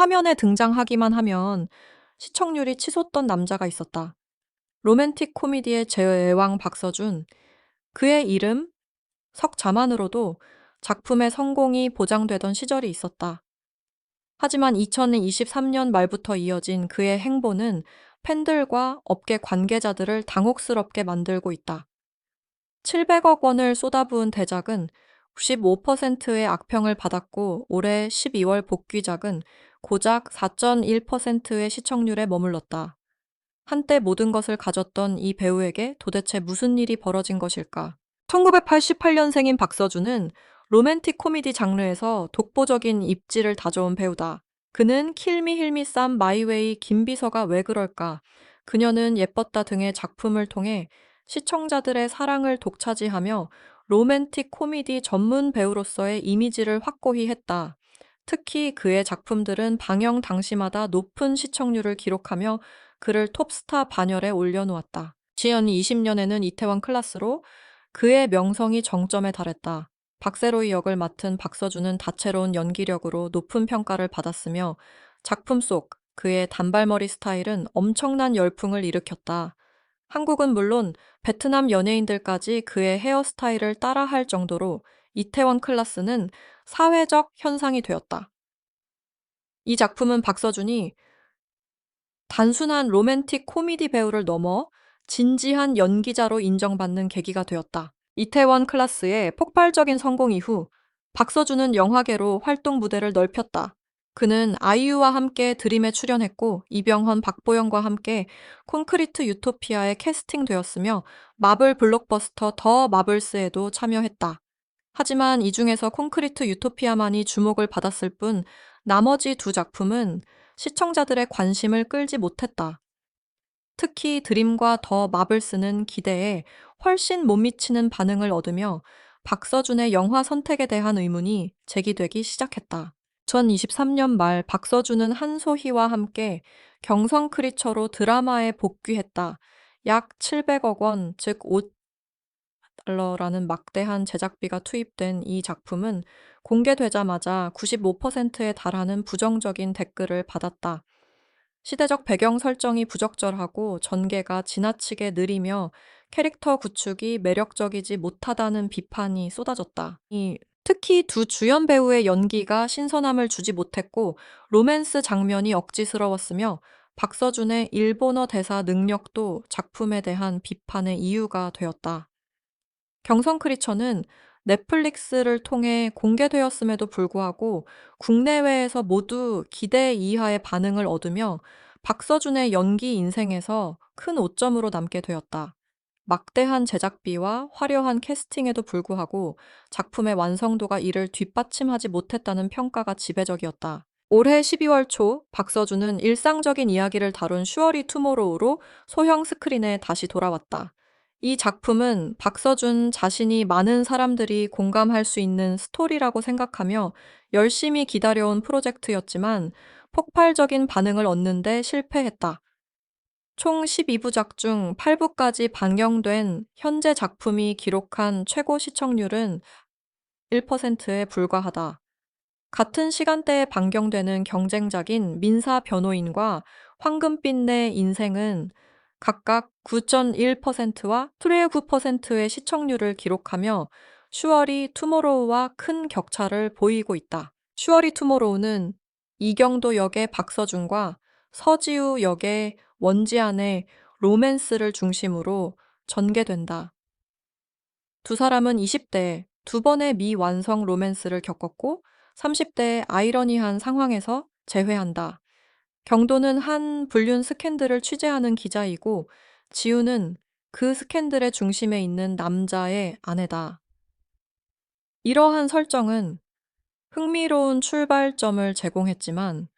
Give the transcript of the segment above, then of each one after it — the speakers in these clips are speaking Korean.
화면에 등장하기만 하면 시청률이 치솟던 남자가 있었다. 로맨틱 코미디의 제왕 박서준. 그의 이름, 석자만으로도 작품의 성공이 보장되던 시절이 있었다. 하지만 2023년 말부터 이어진 그의 행보는 팬들과 업계 관계자들을 당혹스럽게 만들고 있다. 700억 원을 쏟아부은 대작은 95%의 악평을 받았고 올해 12월 복귀작은 고작 4.1%의 시청률에 머물렀다. 한때 모든 것을 가졌던 이 배우에게 도대체 무슨 일이 벌어진 것일까? 1988년생인 박서준은 로맨틱 코미디 장르에서 독보적인 입지를 다져온 배우다. 그는 킬미 힐미 쌈 마이웨이 김비서가 왜 그럴까? 그녀는 예뻤다 등의 작품을 통해 시청자들의 사랑을 독차지하며 로맨틱 코미디 전문 배우로서의 이미지를 확고히 했다. 특히 그의 작품들은 방영 당시마다 높은 시청률을 기록하며 그를 톱스타 반열에 올려놓았다. 지연 20년에는 이태원 클라스로 그의 명성이 정점에 달했다. 박세로이 역을 맡은 박서준은 다채로운 연기력으로 높은 평가를 받았으며 작품 속 그의 단발머리 스타일은 엄청난 열풍을 일으켰다. 한국은 물론 베트남 연예인들까지 그의 헤어스타일을 따라할 정도로 이태원 클라스는 사회적 현상이 되었다. 이 작품은 박서준이 단순한 로맨틱 코미디 배우를 넘어 진지한 연기자로 인정받는 계기가 되었다. 이태원 클라스의 폭발적인 성공 이후 박서준은 영화계로 활동 무대를 넓혔다. 그는 아이유와 함께 드림에 출연했고 이병헌, 박보영과 함께 콘크리트 유토피아에 캐스팅되었으며 마블 블록버스터 더 마블스에도 참여했다. 하지만 이 중에서 콘크리트 유토피아만이 주목을 받았을 뿐 나머지 두 작품은 시청자들의 관심을 끌지 못했다. 특히 드림과 더 마블스는 기대에 훨씬 못 미치는 반응을 얻으며 박서준의 영화 선택에 대한 의문이 제기되기 시작했다. 2023년 말 박서준은 한소희와 함께 경성 크리처로 드라마에 복귀했다. 약 700억 원, 즉5 달러라는 막대한 제작비가 투입된 이 작품은 공개되자마자 95%에 달하는 부정적인 댓글을 받았다. 시대적 배경 설정이 부적절하고 전개가 지나치게 느리며 캐릭터 구축이 매력적이지 못하다는 비판이 쏟아졌다. 이 특히 두 주연 배우의 연기가 신선함을 주지 못했고 로맨스 장면이 억지스러웠으며 박서준의 일본어 대사 능력도 작품에 대한 비판의 이유가 되었다. 경성 크리처는 넷플릭스를 통해 공개되었음에도 불구하고 국내외에서 모두 기대 이하의 반응을 얻으며 박서준의 연기 인생에서 큰 오점으로 남게 되었다. 막대한 제작비와 화려한 캐스팅에도 불구하고 작품의 완성도가 이를 뒷받침하지 못했다는 평가가 지배적이었다. 올해 12월 초 박서준은 일상적인 이야기를 다룬 슈어리 투모로우로 소형 스크린에 다시 돌아왔다. 이 작품은 박서준 자신이 많은 사람들이 공감할 수 있는 스토리라고 생각하며 열심히 기다려온 프로젝트였지만 폭발적인 반응을 얻는데 실패했다. 총 12부작 중 8부까지 반영된 현재 작품이 기록한 최고 시청률은 1%에 불과하다. 같은 시간대에 반경되는 경쟁작인 민사 변호인과 황금빛 내 인생은 각각 9.1%와 2.9%의 시청률을 기록하며 슈어리 투모로우와 큰 격차를 보이고 있다. 슈어리 투모로우는 이경도 역의 박서준과 서지우 역의 원지안의 로맨스를 중심으로 전개된다. 두 사람은 20대에 두 번의 미완성 로맨스를 겪었고 30대의 아이러니한 상황에서 재회한다. 경도는 한 불륜 스캔들을 취재하는 기자이고 지우는 그 스캔들의 중심에 있는 남자의 아내다. 이러한 설정은 흥미로운 출발점을 제공했지만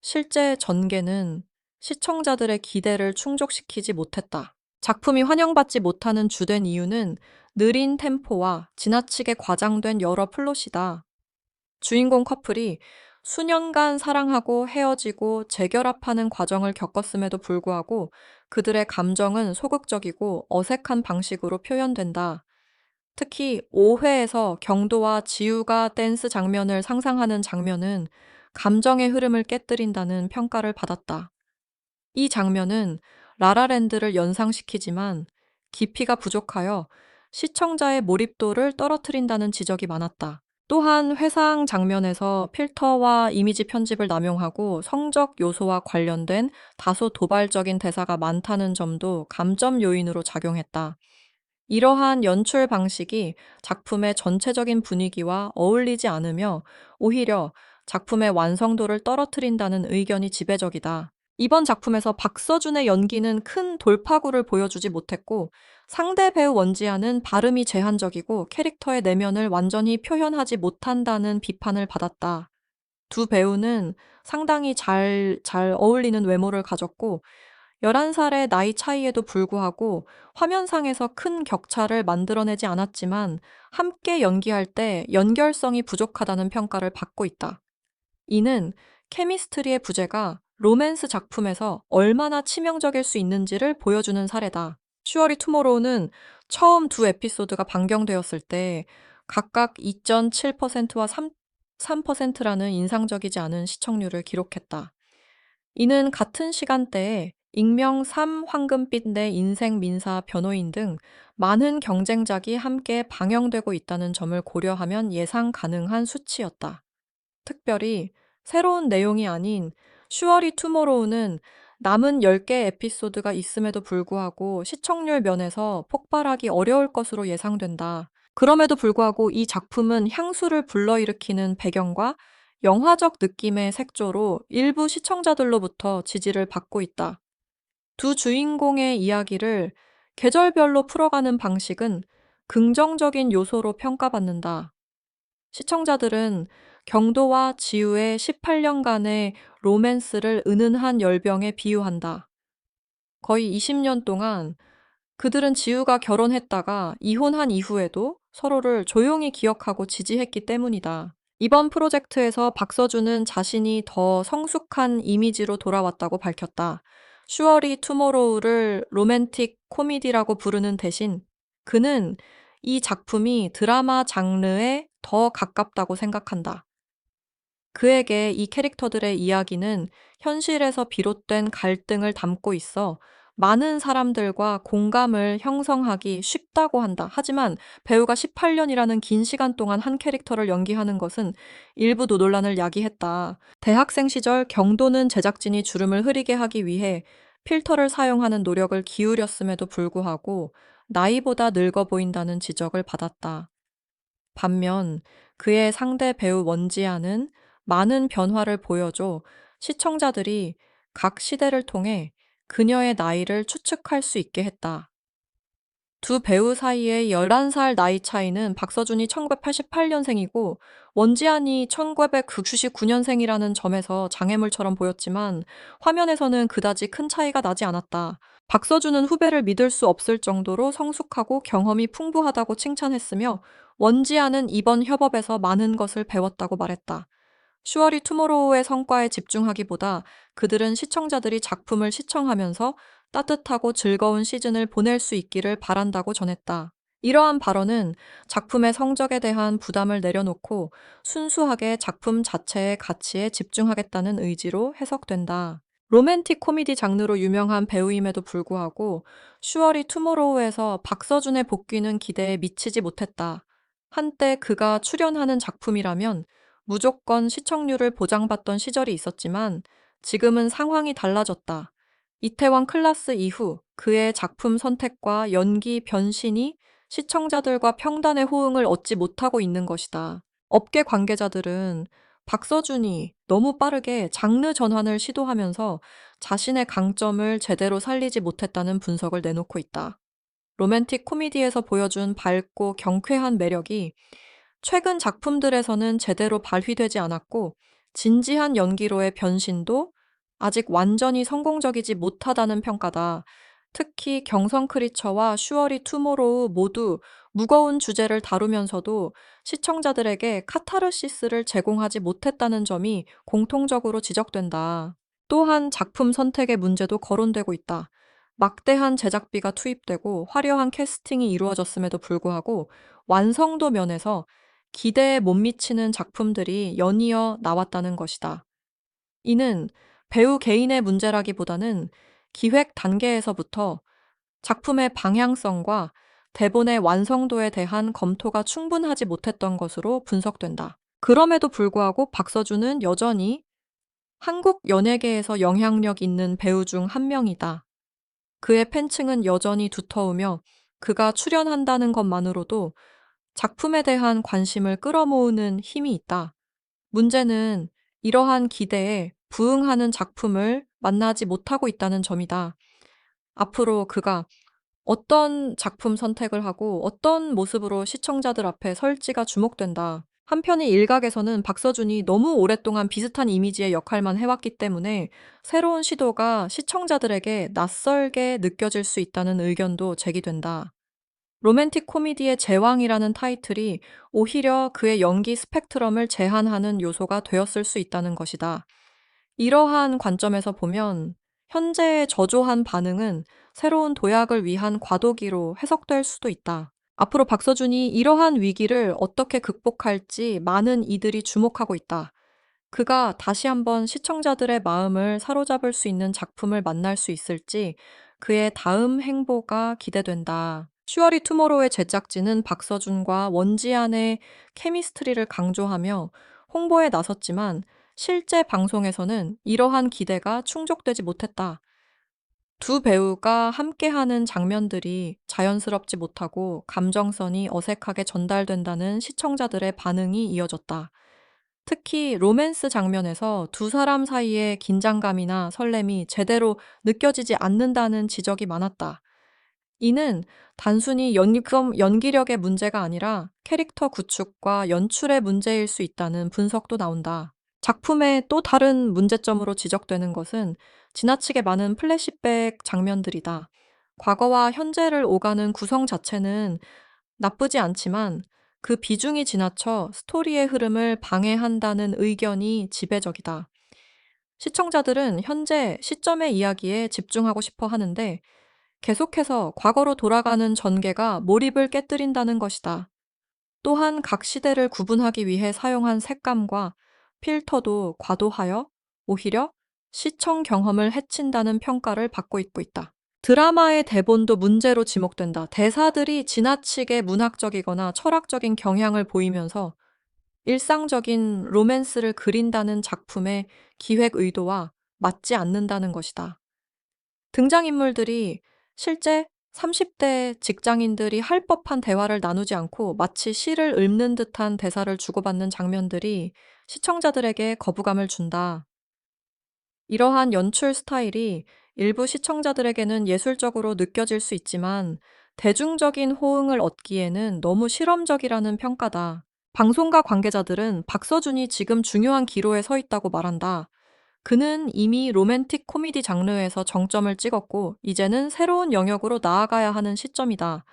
실제 전개는 시청자들의 기대를 충족시키지 못했다. 작품이 환영받지 못하는 주된 이유는 느린 템포와 지나치게 과장된 여러 플롯이다. 주인공 커플이 수년간 사랑하고 헤어지고 재결합하는 과정을 겪었음에도 불구하고 그들의 감정은 소극적이고 어색한 방식으로 표현된다. 특히 5회에서 경도와 지우가 댄스 장면을 상상하는 장면은 감정의 흐름을 깨뜨린다는 평가를 받았다. 이 장면은 라라랜드를 연상시키지만 깊이가 부족하여 시청자의 몰입도를 떨어뜨린다는 지적이 많았다. 또한 회상 장면에서 필터와 이미지 편집을 남용하고 성적 요소와 관련된 다소 도발적인 대사가 많다는 점도 감점 요인으로 작용했다. 이러한 연출 방식이 작품의 전체적인 분위기와 어울리지 않으며 오히려 작품의 완성도를 떨어뜨린다는 의견이 지배적이다. 이번 작품에서 박서준의 연기는 큰 돌파구를 보여주지 못했고 상대 배우 원지아는 발음이 제한적이고 캐릭터의 내면을 완전히 표현하지 못한다는 비판을 받았다. 두 배우는 상당히 잘, 잘 어울리는 외모를 가졌고 11살의 나이 차이에도 불구하고 화면상에서 큰 격차를 만들어내지 않았지만 함께 연기할 때 연결성이 부족하다는 평가를 받고 있다. 이는 케미스트리의 부재가 로맨스 작품에서 얼마나 치명적일 수 있는지를 보여주는 사례다. 슈어리 투모로우는 처음 두 에피소드가 방영되었을 때 각각 2.7%와 3, 3%라는 인상적이지 않은 시청률을 기록했다. 이는 같은 시간대에 익명 3 황금빛 내 인생 민사 변호인 등 많은 경쟁작이 함께 방영되고 있다는 점을 고려하면 예상 가능한 수치였다. 특별히 새로운 내용이 아닌 슈어리 투모로우는 남은 10개 에피소드가 있음에도 불구하고 시청률 면에서 폭발하기 어려울 것으로 예상된다. 그럼에도 불구하고 이 작품은 향수를 불러일으키는 배경과 영화적 느낌의 색조로 일부 시청자들로부터 지지를 받고 있다. 두 주인공의 이야기를 계절별로 풀어가는 방식은 긍정적인 요소로 평가받는다. 시청자들은 경도와 지우의 18년간의 로맨스를 은은한 열병에 비유한다. 거의 20년 동안 그들은 지우가 결혼했다가 이혼한 이후에도 서로를 조용히 기억하고 지지했기 때문이다. 이번 프로젝트에서 박서준은 자신이 더 성숙한 이미지로 돌아왔다고 밝혔다. 슈어리 투모로우를 로맨틱 코미디라고 부르는 대신 그는 이 작품이 드라마 장르에 더 가깝다고 생각한다. 그에게 이 캐릭터들의 이야기는 현실에서 비롯된 갈등을 담고 있어 많은 사람들과 공감을 형성하기 쉽다고 한다. 하지만 배우가 18년이라는 긴 시간 동안 한 캐릭터를 연기하는 것은 일부도 논란을 야기했다. 대학생 시절 경도는 제작진이 주름을 흐리게 하기 위해 필터를 사용하는 노력을 기울였음에도 불구하고 나이보다 늙어 보인다는 지적을 받았다. 반면 그의 상대 배우 원지아는 많은 변화를 보여줘 시청자들이 각 시대를 통해 그녀의 나이를 추측할 수 있게 했다. 두 배우 사이의 11살 나이 차이는 박서준이 1988년생이고 원지안이 1999년생이라는 점에서 장애물처럼 보였지만 화면에서는 그다지 큰 차이가 나지 않았다. 박서준은 후배를 믿을 수 없을 정도로 성숙하고 경험이 풍부하다고 칭찬했으며 원지안은 이번 협업에서 많은 것을 배웠다고 말했다. 슈어리 투모로우의 성과에 집중하기보다 그들은 시청자들이 작품을 시청하면서 따뜻하고 즐거운 시즌을 보낼 수 있기를 바란다고 전했다. 이러한 발언은 작품의 성적에 대한 부담을 내려놓고 순수하게 작품 자체의 가치에 집중하겠다는 의지로 해석된다. 로맨틱 코미디 장르로 유명한 배우임에도 불구하고 슈어리 투모로우에서 박서준의 복귀는 기대에 미치지 못했다. 한때 그가 출연하는 작품이라면 무조건 시청률을 보장받던 시절이 있었지만 지금은 상황이 달라졌다. 이태원 클라스 이후 그의 작품 선택과 연기 변신이 시청자들과 평단의 호응을 얻지 못하고 있는 것이다. 업계 관계자들은 박서준이 너무 빠르게 장르 전환을 시도하면서 자신의 강점을 제대로 살리지 못했다는 분석을 내놓고 있다. 로맨틱 코미디에서 보여준 밝고 경쾌한 매력이 최근 작품들에서는 제대로 발휘되지 않았고 진지한 연기로의 변신도 아직 완전히 성공적이지 못하다는 평가다. 특히 경성 크리처와 슈어리 투모로우 모두 무거운 주제를 다루면서도 시청자들에게 카타르시스를 제공하지 못했다는 점이 공통적으로 지적된다. 또한 작품 선택의 문제도 거론되고 있다. 막대한 제작비가 투입되고 화려한 캐스팅이 이루어졌음에도 불구하고 완성도 면에서 기대에 못 미치는 작품들이 연이어 나왔다는 것이다. 이는 배우 개인의 문제라기보다는 기획 단계에서부터 작품의 방향성과 대본의 완성도에 대한 검토가 충분하지 못했던 것으로 분석된다. 그럼에도 불구하고 박서준은 여전히 한국 연예계에서 영향력 있는 배우 중 한 명이다. 그의 팬층은 여전히 두터우며 그가 출연한다는 것만으로도 작품에 대한 관심을 끌어모으는 힘이 있다. 문제는 이러한 기대에 부응하는 작품을 만나지 못하고 있다는 점이다. 앞으로 그가 어떤 작품 선택을 하고 어떤 모습으로 시청자들 앞에 설지가 주목된다. 한편의 일각에서는 박서준이 너무 오랫동안 비슷한 이미지의 역할만 해왔기 때문에 새로운 시도가 시청자들에게 낯설게 느껴질 수 있다는 의견도 제기된다. 로맨틱 코미디의 제왕이라는 타이틀이 오히려 그의 연기 스펙트럼을 제한하는 요소가 되었을 수 있다는 것이다. 이러한 관점에서 보면 현재의 저조한 반응은 새로운 도약을 위한 과도기로 해석될 수도 있다. 앞으로 박서준이 이러한 위기를 어떻게 극복할지 많은 이들이 주목하고 있다. 그가 다시 한번 시청자들의 마음을 사로잡을 수 있는 작품을 만날 수 있을지 그의 다음 행보가 기대된다. 슈어리 투모로우의 제작진은 박서준과 원지안의 케미스트리를 강조하며 홍보에 나섰지만 실제 방송에서는 이러한 기대가 충족되지 못했다. 두 배우가 함께하는 장면들이 자연스럽지 못하고 감정선이 어색하게 전달된다는 시청자들의 반응이 이어졌다. 특히 로맨스 장면에서 두 사람 사이의 긴장감이나 설렘이 제대로 느껴지지 않는다는 지적이 많았다. 이는 단순히 연기금, 연기력의 문제가 아니라 캐릭터 구축과 연출의 문제일 수 있다는 분석도 나온다. 작품의 또 다른 문제점으로 지적되는 것은 지나치게 많은 플래시백 장면들이다. 과거와 현재를 오가는 구성 자체는 나쁘지 않지만 그 비중이 지나쳐 스토리의 흐름을 방해한다는 의견이 지배적이다. 시청자들은 현재 시점의 이야기에 집중하고 싶어 하는데 계속해서 과거로 돌아가는 전개가 몰입을 깨뜨린다는 것이다. 또한 각 시대를 구분하기 위해 사용한 색감과 필터도 과도하여 오히려 시청 경험을 해친다는 평가를 받고 있고 있다. 드라마의 대본도 문제로 지목된다. 대사들이 지나치게 문학적이거나 철학적인 경향을 보이면서 일상적인 로맨스를 그린다는 작품의 기획 의도와 맞지 않는다는 것이다. 등장인물들이 실제 30대 직장인들이 할 법한 대화를 나누지 않고 마치 시를 읊는 듯한 대사를 주고받는 장면들이 시청자들에게 거부감을 준다. 이러한 연출 스타일이 일부 시청자들에게는 예술적으로 느껴질 수 있지만 대중적인 호응을 얻기에는 너무 실험적이라는 평가다. 방송가 관계자들은 박서준이 지금 중요한 기로에 서 있다고 말한다. 그는 이미 로맨틱 코미디 장르에서 정점을 찍었고 이제는 새로운 영역으로 나아가야 하는 시점이다.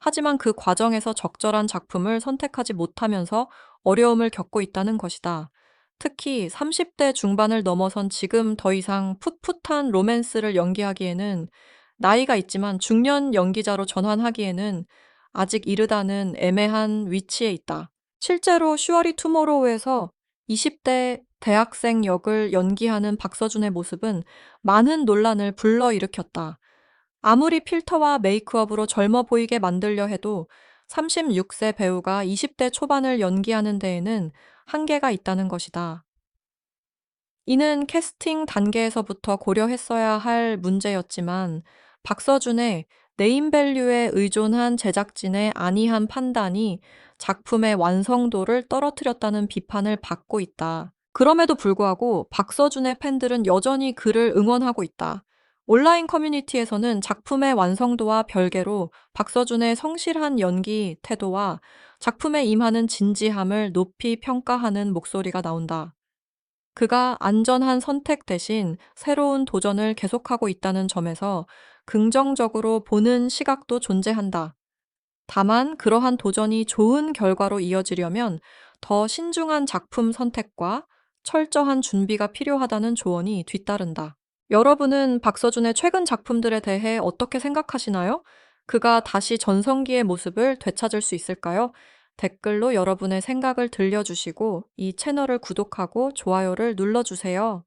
하지만 그 과정에서 적절한 작품을 선택하지 못하면서 어려움을 겪고 있다는 것이다. 특히 30대 중반을 넘어선 지금 더 이상 풋풋한 로맨스를 연기하기에는 나이가 있지만 중년 연기자로 전환하기에는 아직 이르다는 애매한 위치에 있다. 실제로 슈어리 투모로우에서 20대 대학생 역을 연기하는 박서준의 모습은 많은 논란을 불러일으켰다. 아무리 필터와 메이크업으로 젊어 보이게 만들려 해도 36세 배우가 20대 초반을 연기하는 데에는 한계가 있다는 것이다. 이는 캐스팅 단계에서부터 고려했어야 할 문제였지만 박서준의 네임밸류에 의존한 제작진의 안이한 판단이 작품의 완성도를 떨어뜨렸다는 비판을 받고 있다. 그럼에도 불구하고 박서준의 팬들은 여전히 그를 응원하고 있다. 온라인 커뮤니티에서는 작품의 완성도와 별개로 박서준의 성실한 연기 태도와 작품에 임하는 진지함을 높이 평가하는 목소리가 나온다. 그가 안전한 선택 대신 새로운 도전을 계속하고 있다는 점에서 긍정적으로 보는 시각도 존재한다. 다만 그러한 도전이 좋은 결과로 이어지려면 더 신중한 작품 선택과 철저한 준비가 필요하다는 조언이 뒤따른다. 여러분은 박서준의 최근 작품들에 대해 어떻게 생각하시나요? 그가 다시 전성기의 모습을 되찾을 수 있을까요? 댓글로 여러분의 생각을 들려주시고 이 채널을 구독하고 좋아요를 눌러주세요.